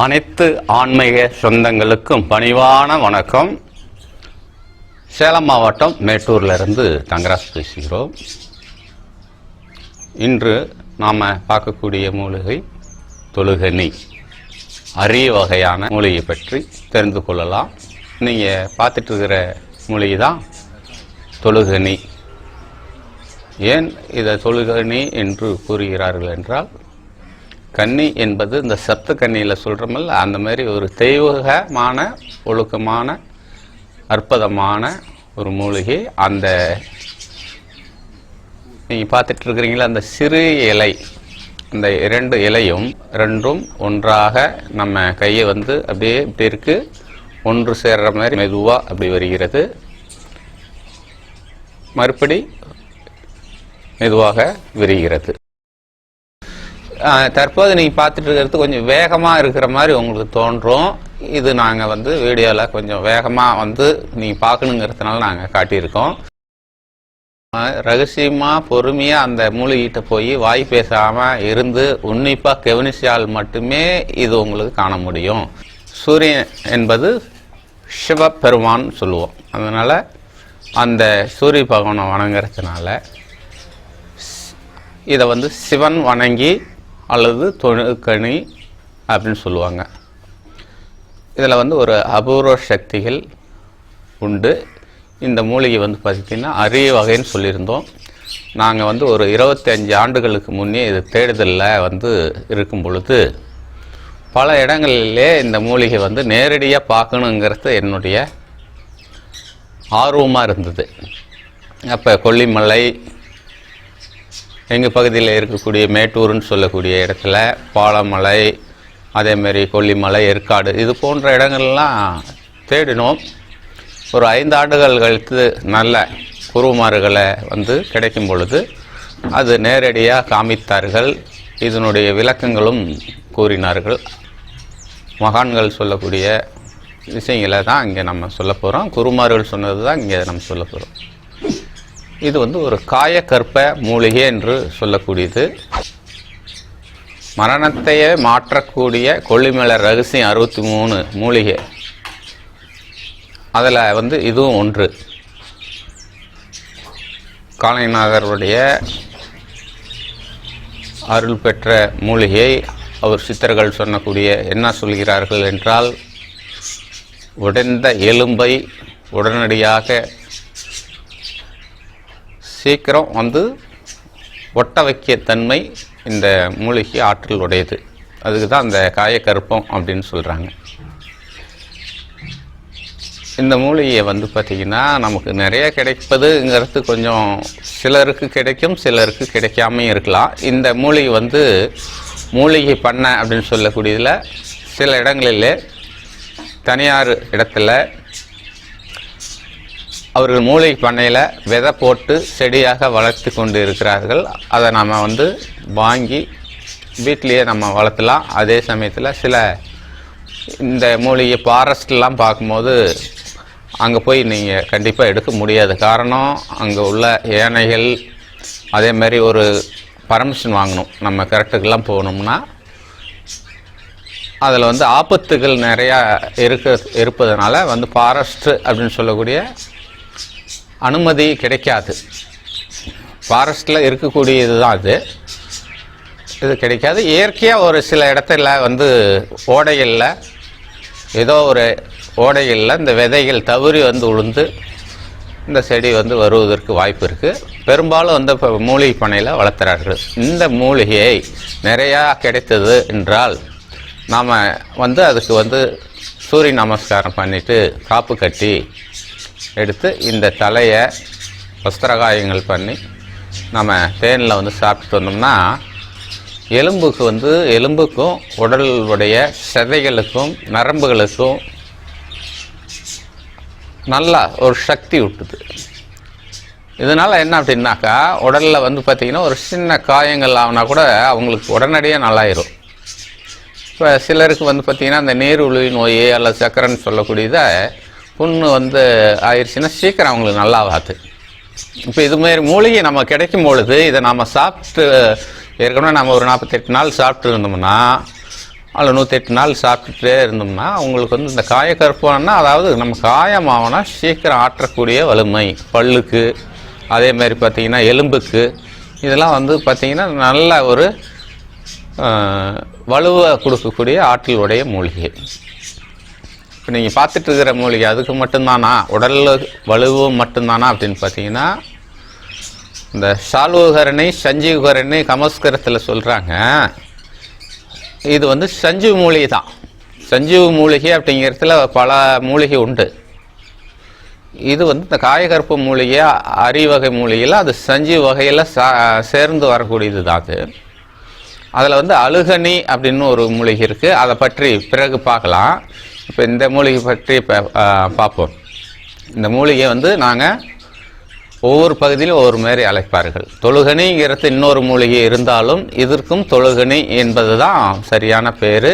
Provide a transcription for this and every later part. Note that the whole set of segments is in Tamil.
அனைத்து ஆன்மீக சொந்தங்களுக்கும் பணிவான வணக்கம். சேலம் மாவட்டம் மேட்டூர்ல இருந்து தங்கராஜ் பேசுகிறோம். இன்று நாம் பார்க்கக்கூடிய மூலிகை தொழுகனி அரிய வகையான மூலிகை பற்றி தெரிந்து கொள்ளலாம். நீங்கள் பார்த்துட்டு இருக்கிற மூலிகை தான் தொழுகனி ஏன் இதை தொழுகனி என்று கூறுகிறார்கள் என்றால் கன்னி என்பது இந்த சப்த கன்னியில் சொல்கிறோமல்ல அந்த மாதிரி ஒரு தெய்வகமான ஒழுக்கமான அற்புதமான ஒரு மூலிகை. அந்த நீங்கள் பார்த்துட்டு இருக்கிறீங்களா அந்த சிறு இலை அந்த இரண்டு இலையும் ரெண்டும் ஒன்றாக நம்ம கையை வந்து அப்படியே இப்படி இருக்கு. ஒன்று சேர்ற மாதிரி மெதுவாக அப்படி வருகிறது. மறுபடி மெதுவாக விரிகிறது. தற்போது நீங்கள் பார்த்துட்டு இருக்கிறது கொஞ்சம் வேகமாக இருக்கிற மாதிரி உங்களுக்கு தோன்றும். இது நாங்கள் வந்து வீடியோவில் கொஞ்சம் வேகமாக வந்து நீங்கள் பார்க்கணுங்கிறதுனால நாங்கள் காட்டியிருக்கோம். ரகசியமாக ரகசியமா பொறுமையா அந்த மூலிகிட்ட போய் வாய் பேசாம இருந்து உன்னிப்பா கவனிச்சால் மட்டுமே இது உங்களுக்கு காண முடியும். சூரியன் என்பது சிவபெருமான் சொல்லுவோம். அதனால அந்த சூரிய பகவானை வணங்குறதுனால இதை வந்து சிவன் வணங்கி அல்லது தொழுக்கணி அப்படின்னு சொல்லுவாங்க. இதில் வந்து ஒரு அபூர்வ சக்திகள் உண்டு. இந்த மூலிகை வந்து பார்த்திங்கன்னா அரிய வகைன்னு சொல்லியிருந்தோம். நாங்கள் வந்து ஒரு இருபத்தஞ்சு ஆண்டுகளுக்கு முன்னே இது தேடுதலில் வந்து இருக்கும் பொழுது பல இடங்களிலே இந்த மூலிகை வந்து நேரடியாக பார்க்கணுங்கிறது என்னுடைய ஆர்வமாக இருந்தது. அப்போ கொல்லிமலை எங்கள் பகுதியில் இருக்கக்கூடிய மேட்டூர்னு சொல்லக்கூடிய இடத்துல பாலமலை அதேமாரி கொல்லிமலை ஏற்காடு இது போன்ற இடங்கள்லாம் தேடினோம். ஒரு ஐந்து ஆண்டுகள் கழித்து நல்ல குருமார்களை வந்து கிடைக்கும் பொழுது அது நேரடியாக காமித்தார்கள். இதனுடைய விளக்கங்களும் கூறினார்கள். மகான்கள் சொல்லக்கூடிய விஷயங்களை தான் இங்கே நம்ம சொல்ல போகிறோம் குருமார்கள் சொன்னது தான் இங்கே நம்ம சொல்ல போகிறோம் இது வந்து ஒரு காயக்கற்ப மூலிகை என்று சொல்லக்கூடியது. மரணத்தையே மாற்றக்கூடிய கொல்லிமலை ரகசியம் அறுபத்தி மூணு மூலிகை. அதில் வந்து இதுவும் ஒன்று. காளைநாதருடைய அருள் பெற்ற மூலிகை அவர் சித்தர்கள் சொன்னக்கூடிய என்ன சொல்கிறார்கள் என்றால் உடைந்த எலும்பை உடனடியாக சீக்கிரம் வந்து ஒட்ட வைக்கிய தன்மை இந்த மூலிகை ஆற்றல் உடையது அதுக்கு தான் அந்த காயக்கருப்பம் அப்படின்னு சொல்கிறாங்க இந்த மூலிகையை வந்து பார்த்திங்கன்னா நமக்கு நிறைய கிடைப்பதுங்கிறது கொஞ்சம் சிலருக்கு கிடைக்கும் சிலருக்கு கிடைக்காமையும் இருக்கலாம். இந்த மூலிகை வந்து மூலிகை பண்ணை அப்படின்னு சொல்லக்கூடியதில் சில இடங்களிலே தனியார் இடத்துல அவர்கள் மூலிகை பண்ணையில் விதை போட்டு செடியாக வளர்த்து கொண்டு இருக்கிறார்கள் அதை நம்ம வந்து வாங்கி வீட்டிலையே நம்ம வளர்த்தலாம். அதே சமயத்தில் சில இந்த மூலிகை ஃபாரஸ்ட்லாம் பார்க்கும்போது அங்கே போய் நீங்கள் கண்டிப்பாக எடுக்க முடியாது. காரணம் அங்கே உள்ள யானைகள் அதே மாதிரி ஒரு பர்மிஷன் வாங்கணும். நம்ம கரெக்டுக்கெல்லாம் போகணும்னா அதில் வந்து ஆபத்துகள் நிறையா இருக்க இருப்பதனால வந்து ஃபாரஸ்ட்டு அப்படின்னு சொல்லக்கூடிய அனுமதி கிடைக்காது. ஃபாரஸ்ட்டில் இருக்கக்கூடியது தான் அது. இது கிடைக்காது. இயற்கையாக ஒரு சில இடத்துல வந்து ஓடைகளில் ஏதோ ஒரு ஓடைகளில் இந்த விதைகள் தவறி வந்து உளுந்து இந்த செடி வந்து வருவதற்கு வாய்ப்பு இருக்குது பெரும்பாலும் வந்து இப்போ மூலிகை பனையில் வளர்த்துறார்கள். இந்த மூலிகையை நிறையா கிடைத்தது என்றால் நாம் வந்து அதுக்கு வந்து சூரிய நமஸ்காரம் பண்ணிவிட்டு காப்பு கட்டி எடுத்து இந்த தலையை வஸ்திரகாயங்கள் பண்ணி நம்ம தேனில் வந்து சாப்பிட்டுட்டு வந்தோம்னா எலும்புக்கு வந்து எலும்புக்கும் உடலுடைய செதைகளுக்கும் நரம்புகளுக்கும் நல்லா ஒரு சக்தி விட்டுது இதனால் என்ன அப்படின்னாக்கா உடலில் வந்து பார்த்திங்கன்னா ஒரு சின்ன காயங்கள் ஆகுனா கூட அவங்களுக்கு உடனடியாக நல்லாயிரும். இப்போ சிலருக்கு வந்து பார்த்திங்கன்னா அந்த நீருழிவு நோய் அல்லது சக்கரன்னு சொல்லக்கூடியதை புண்ணு வந்து ஆயிடுச்சுன்னா சீக்கிரம் அவங்களுக்கு நல்லாவாது இப்போ இதுமாரி மூலிகை நம்ம கிடைக்கும் பொழுது இதை நம்ம சாப்பிட்டு ஏற்கனவே நம்ம ஒரு நாற்பத்தெட்டு நாள் சாப்பிட்டு இருந்தோம்னா அதில் நூற்றெட்டு நாள் சாப்பிட்டுட்டே இருந்தோம்னா அவங்களுக்கு வந்து இந்த காயக்கற்பம்னா அதாவது நம்ம காயமாகனா சீக்கிரம் ஆற்றக்கூடிய வலிமை பல்லுக்கு அதே மாதிரி பார்த்தீங்கன்னா எலும்புக்கு இதெல்லாம் வந்து பார்த்தீங்கன்னா நல்ல ஒரு வலுவை கொடுக்கக்கூடிய ஆற்றலுடைய மூலிகை. இப்போ நீங்கள் பார்த்துட்டு இருக்கிற மூலிகை அதுக்கு மட்டும்தானா? உடல் வலுவும் மட்டும்தானா அப்படின்னு பார்த்தீங்கன்னா இந்த சால்வகரணி சஞ்சீவகரணி கமஸ்கரத்தில் சொல்கிறாங்க இது வந்து சஞ்சீவ மூலிகை தான். சஞ்சீவ மூலிகை அப்படிங்கிறதுல பல மூலிகை உண்டு. இது வந்து இந்த காயகற்ப மூலிகை அரிவகை மூலிகையில் அது சஞ்சீவ் வகையில் சேர்ந்து வரக்கூடியது தான் அது. அதில் வந்து அழுகணி அப்படின்னு ஒரு மூலிகை இருக்குது அதை பற்றி பிறகு பார்க்கலாம். இப்போ இந்த மூலிகை பற்றி பார்ப்போம் இந்த மூலிகை வந்து நாங்கள் ஒவ்வொரு பகுதியிலும் ஒவ்வொரு மாதிரி அழைப்பார்கள். தொழுகணிங்கிறது இன்னொரு மூலிகை இருந்தாலும் இதற்கும் தொழுகணி என்பது தான் சரியான பேர்.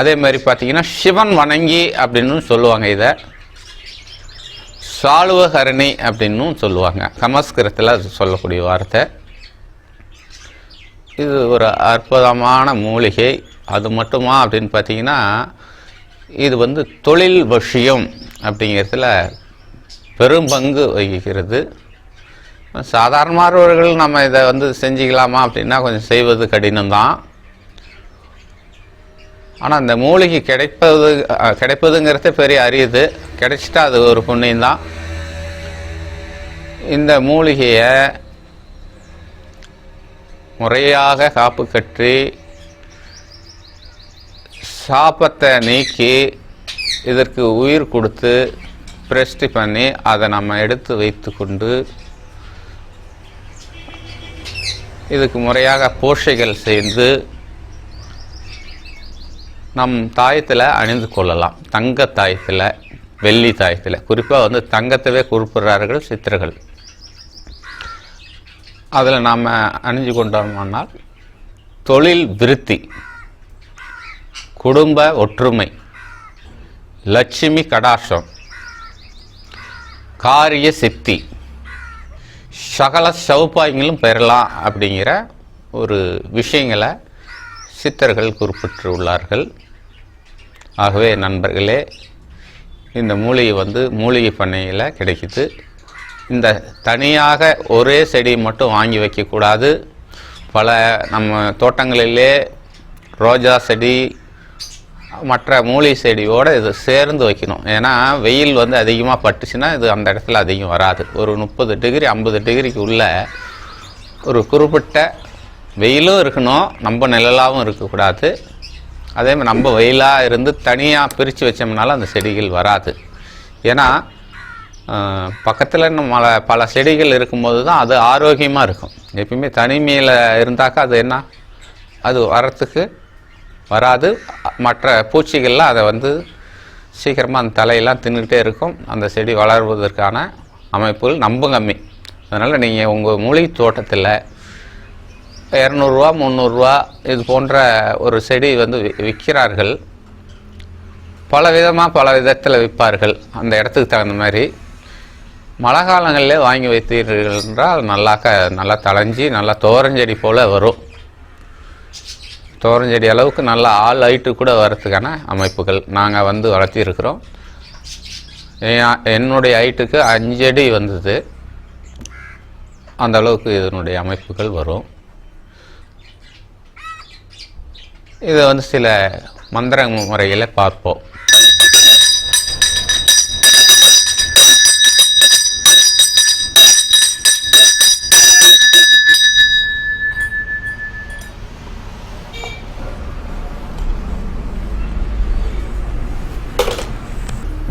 அதே மாதிரி பார்த்தீங்கன்னா சிவன் வணங்கி அப்படின்னு சொல்லுவாங்க இதை. சாலுவகரணி அப்படின்னும் சொல்லுவாங்க. சமஸ்கிருதத்தில் அது சொல்லக்கூடிய வார்த்தை. இது ஒரு அற்புதமான மூலிகை. அது மட்டுமா அப்படின்னு பார்த்தீங்கன்னா இது வந்து தொழில் விஷயம் அப்படிங்கிறதுல பெரும் பங்கு வகிக்கிறது. சாதாரணமானவர்கள் நம்ம இதை வந்து செஞ்சுக்கலாமா அப்படின்னா கொஞ்சம் செய்வது கடினம்தான். ஆனால் இந்த மூலிகை கிடைப்பது கிடைப்பதுங்கிறத பெரிய அரியுது கிடைச்சிட்டா அது ஒரு புண்ணியம்தான். இந்த மூலிகையை முறையாக காப்பு கட்டி சாபத்தை நீக்கி இதற்கு உயிர் கொடுத்து பிரஷ்டி பண்ணி அதை நம்ம எடுத்து வைத்துக்கொண்டு இதுக்கு முறையாக போஷைகள் செய்து நம் தாயத்தில் அணிந்து கொள்ளலாம். தங்க தாயத்தில் வெள்ளி தாயத்தில். குறிப்பாக வந்து தங்கத்தவே குறிப்பிடுறார்கள் சித்தர்கள். அதில் நாம் அணிஞ்சு கொண்டோம்னால் தொழில் விருத்தி குடும்ப ஒற்றுமை. லட்சுமி கடாட்சம். காரிய சித்தி. சகல சௌபாயங்களும் பெறலாம் அப்படிங்கிற ஒரு விஷயங்களை சித்தர்கள் குறிப்பிட்டுள்ளார்கள். ஆகவே நண்பர்களே இந்த மூலிகை வந்து மூலிகை பண்ணையில் கிடைக்குது. இந்த தனியாக ஒரே செடி மட்டும் வாங்கி வைக்கக்கூடாது. பல நம்ம தோட்டங்களிலே ரோஜா செடி மற்ற மூலிகை செடியோடு இது சேர்ந்து வைக்கணும். ஏன்னா வெயில் வந்து அதிகமாக பட்டுச்சுன்னா இது அந்த இடத்துல அதிகம் வராது. ஒரு முப்பது டிகிரி ஐம்பது டிகிரிக்கு உள்ள ஒரு குறிப்பிட்ட வெயிலும் இருக்கணும். நம்ம நிழலாகவும் இருக்கக்கூடாது. அதே மாதிரி நம்ம வெயிலாக இருந்து தனியாக பிரித்து வச்சோம்னால அந்த செடிகள் வராது. ஏன்னா பக்கத்தில் நம்ம பல செடிகள் இருக்கும்போது தான் அது ஆரோக்கியமாக இருக்கும். எப்பயுமே தனிமையில் இருந்தாக்கா அது என்ன? அது வரத்துக்கு வராது. மற்ற பூச்சிகள்லாம் அதை வந்து சீக்கிரமாக அந்த தலையெல்லாம் தின்னுகிட்டே இருக்கும். அந்த செடி வளர்வதற்கான அமைப்புகள் நம்ப கம்மி. அதனால் நீங்கள் உங்கள் மூலிகை தோட்டத்தில் இரநூறுவா முந்நூறுரூவா இது போன்ற ஒரு செடி வந்து விற்கிறார்கள். பல விதமாக பல விதத்தில் விற்பார்கள். அந்த இடத்துக்கு தகுந்த மாதிரி. மழை காலங்களிலே வாங்கி வைத்தீர்கள் என்றால் நல்லாக்க நல்லா தளைஞ்சி நல்லா தோரஞ்செடி போல் வரும். தோரஞ்செடி அளவுக்கு நல்லா ஆள் ஹைட்டு கூட வர்றதுக்கான அமைப்புகள் நாங்கள் வந்து வளர்த்திருக்கிறோம். என்னுடைய ஹைட்டுக்கு அஞ்சடி வந்தது. அந்த அளவுக்கு இதனுடைய அமைப்புகள் வரும். இதை வந்து சில மந்திர முறைகளை பார்ப்போம்.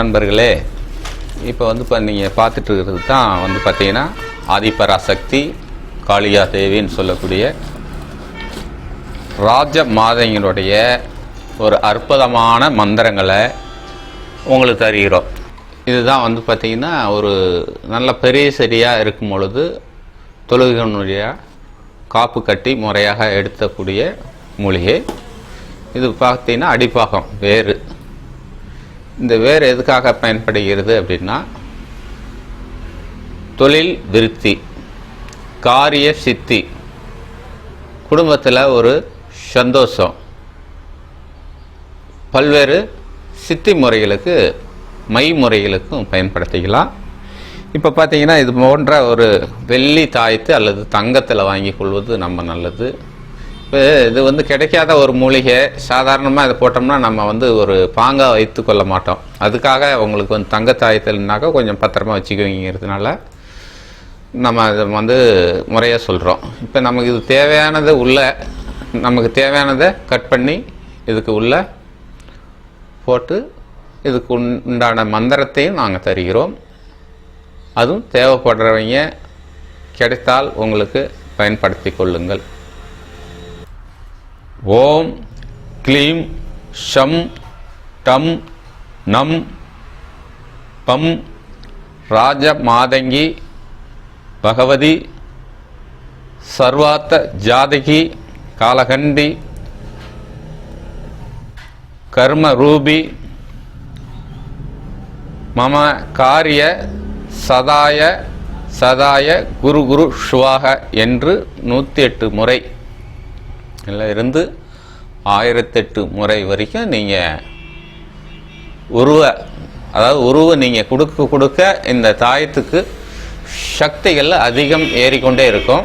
நண்பர்களே இப்போ வந்து இப்போ நீங்கள் பார்த்துட்டு இருக்கிறது தான் வந்து பார்த்தீங்கன்னா ஆதிபராசக்தி காளியா தேவின்னு சொல்லக்கூடிய ராஜ மாதைங்களுடைய ஒரு அற்புதமான மந்திரங்களை உங்களுக்கு தருகிறோம் இதுதான் வந்து பார்த்திங்கன்னா ஒரு நல்ல பெரிய செடியாக இருக்கும் பொழுது தொழுகனுடைய காப்பு கட்டி முறையாக எடுத்தக்கூடிய மூலிகை. இது பார்த்தீங்கன்னா அடிப்பாகம் வேறு. இந்த வேர் எதுக்காக பயன்படுகிறது அப்படின்னா தொழில் விருத்தி காரிய சித்தி குடும்பத்தில் ஒரு சந்தோஷம். பல்வேறு சித்தி முறைகளுக்கு மை முறைகளுக்கும் பயன்படுத்திக்கலாம். இப்போ பார்த்தீங்கன்னா இது போன்ற ஒரு வெள்ளி தாய்த்து அல்லது தங்கத்தில் வாங்கி கொள்வது நம்ம நல்லது. இப்போ இது வந்து கிடைக்காத ஒரு மூலிகை சாதாரணமாக இதை போட்டோம்னா நம்ம வந்து ஒரு பாங்காக வைத்து கொள்ள மாட்டோம். அதுக்காக உங்களுக்கு வந்து தங்கத்தாயத்தல்னாக்கா கொஞ்சம் பத்திரமா வச்சுக்குவீங்கிறதுனால நம்ம அதை வந்து முறையாக சொல்கிறோம் இப்போ நமக்கு இது தேவையானது உள்ள நமக்கு தேவையானதை கட் பண்ணி இதுக்கு உள்ள போட்டு இதுக்கு உண்- உண்டான மந்திரத்தையும் நாங்கள் தருகிறோம். அதுவும் தேவைப்படுறவங்க கிடைத்தால் உங்களுக்கு பயன்படுத்தி கொள்ளுங்கள். ஓம் க்ளீம் ஷம் டம் நம் பம் ராஜ மாதங்கி பகவதி சர்வாத்த ஜாதகி காலகண்டி கர்ம ரூபி மம காரிய சதாய சதாய குரு குரு ஷுவாக என்று நூற்றி எட்டு முறை இருந்து ஆயிரத்தெட்டு முறை வரைக்கும் நீங்கள் உருவ அதாவது உருவ நீங்கள் கொடுக்க கொடுக்க இந்த தாயத்துக்கு சக்திகள் அதிகம் ஏறிக்கொண்டே இருக்கும்.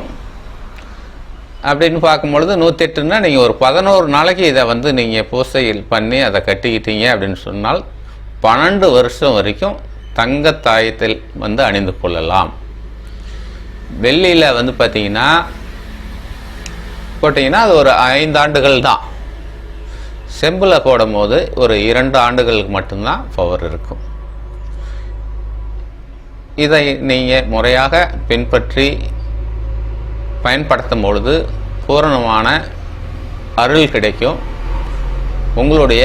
அப்படின்னு பார்க்கும்பொழுது நூற்றெட்டுன்னா நீங்கள் ஒரு பதினோரு நாளைக்கு இதை வந்து நீங்கள் பூசையில் பண்ணி அதை கட்டிக்கிட்டீங்க அப்படின்னு சொன்னால் பன்னெண்டு வருஷம் வரைக்கும் தங்க தாயத்தில் வந்து அணிந்து கொள்ளலாம். வெள்ளியில் வந்து பார்த்தீங்கன்னா போட்டிங்கன்னா அது ஒரு ஐந்து ஆண்டுகள் தான். செம்பில் போடும்போது ஒரு இரண்டு ஆண்டுகளுக்கு மட்டும்தான் பவர் இருக்கும். இதை நீங்கள் முறையாக பின்பற்றி பயன்படுத்தும் பொழுது பூரணமான அருள் கிடைக்கும். உங்களுடைய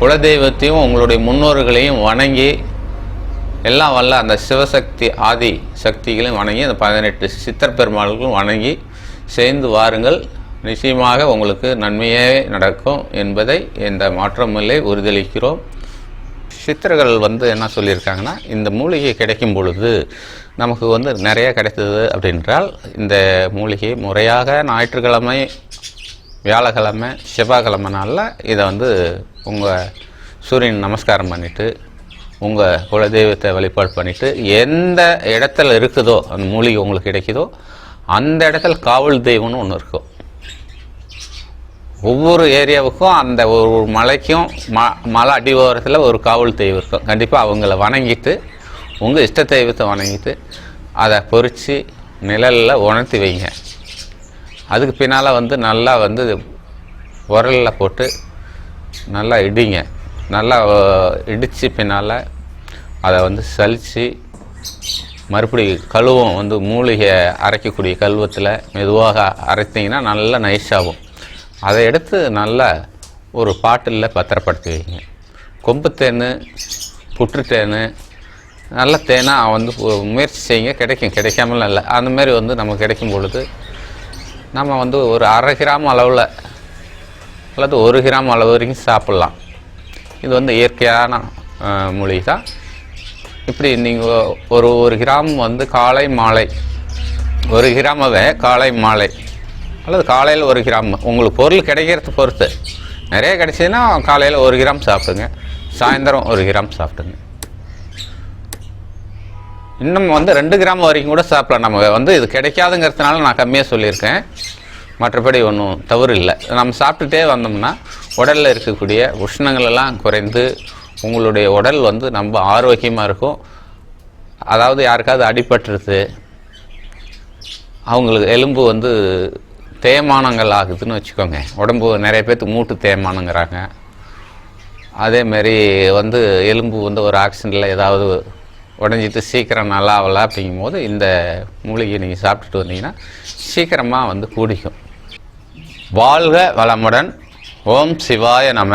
குலதெய்வத்தையும் உங்களுடைய முன்னோர்களையும் வணங்கி எல்லாம் வல்ல அந்த சிவசக்தி ஆதி சக்திகளையும் வணங்கி அந்த பதினெட்டு சித்தர் பெருமாள்களும் வணங்கி சேர்ந்து வாருங்கள். நிச்சயமாக உங்களுக்கு நன்மையே நடக்கும் என்பதை இந்த மாற்றமில்லை உறுதியளிக்கிறோம். சித்தர்கள் வந்து என்ன சொல்லியிருக்காங்கன்னா இந்த மூலிகை கிடைக்கும் பொழுது நமக்கு வந்து நிறைய கிடைத்தது அப்படின்றால் இந்த மூலிகை முறையாக ஞாயிற்றுக்கிழமை வியாழக்கிழமை செவ்வாய்க்கிழமை நாளில் இதை வந்து உங்கள் சூரியன் நமஸ்காரம் பண்ணிவிட்டு உங்கள் குலதெய்வத்தை வழிபாடு பண்ணிவிட்டு எந்த இடத்துல இருக்குதோ அந்த மூலிகை உங்களுக்கு கிடைக்குதோ அந்த இடத்துல காவல் தெய்வம்னு ஒன்று இருக்கும். ஒவ்வொரு ஏரியாவுக்கும் அந்த ஒரு மலைக்கும் ம மலை அடிவாரத்தில் ஒரு காவல் தெய்வம் இருக்கும். கண்டிப்பாக அவங்கள வணங்கிட்டு உங்கள் இஷ்ட தெய்வத்தை வணங்கிட்டு அதை பொறித்து நிழலில் உணர்த்தி வைங்க. அதுக்கு பின்னால் வந்து நல்லா வந்து உரலில் போட்டு நல்லா இடிங்க. நல்லா இடித்து பின்னால் அதை வந்து சலித்து மறுபடி கழுவம். வந்து மூலிகை அரைக்கக்கூடிய கழுவத்தில் மெதுவாக அரைத்தீங்கன்னா நல்லா நைஸாகும் அதை எடுத்து நல்லா ஒரு பாட்டிலில் பத்திரப்படுத்தி வைங்க கொம்பு தேன் புற்று தேன் நல்ல தேனாக வந்து முயற்சி செய்யுங்க. கிடைக்கும். கிடைக்காமலாம் இல்லை. அந்த மாதிரி வந்து நமக்கு கிடைக்கும் பொழுது நம்ம வந்து ஒரு அரை கிராம் அளவில் அல்லது ஒரு கிராம் அளவு வரைக்கும் சாப்பிட்லாம். இது வந்து இயற்கையான அஹ், மூலிகை தான் இப்படி நீங்கள் ஒரு ஒரு கிராம் வந்து காலை மாலை ஒரு கிராமவே காலை மாலை. அல்லது காலையில் ஒரு கிராம் உங்களுக்கு பொருள் கிடைக்கிறத பொறுத்து. நிறைய கிடைச்சதுன்னா காலையில் ஒரு கிராம் சாப்பிடுங்க சாயந்தரம் ஒரு கிராம் சாப்பிடுங்க. இன்னும் வந்து ரெண்டு கிராம் வரைக்கும் கூட சாப்பிடலாம். நம்ம வந்து இது கிடைக்காதுங்கிறதுனால நான் கம்மியாக சொல்லியிருக்கேன். மற்றபடி ஒன்றும் தவறு இல்லை. நம்ம சாப்பிட்டுட்டே வந்தோம்னா உடலில் இருக்கக்கூடிய உஷ்ணங்களெல்லாம் குறைந்து உங்களுடைய உடல் வந்து ரொம்ப ஆரோக்கியமாக இருக்கும். அதாவது யாருக்காவது அடிபட்டுருது அவங்களுக்கு எலும்பு வந்து தேய்மானங்கள் ஆகுதுன்னு வச்சுக்கோங்க. உடம்பு நிறைய பேர்த்து மூட்டு தேய்மானங்கிறாங்க. அதேமாரி வந்து எலும்பு வந்து ஒரு ஆக்சிடெண்ட்டில் ஏதாவது உடஞ்சிட்டு சீக்கிரம் நல்லா ஆகல அப்படிங்கும்போது இந்த மூலிகை நீங்கள் சாப்பிட்டுட்டு வந்தீங்கன்னா சீக்கிரமாக வந்து கூடிக்கும். வாழ்க வளமுடன். ஓம் சிவாய நம.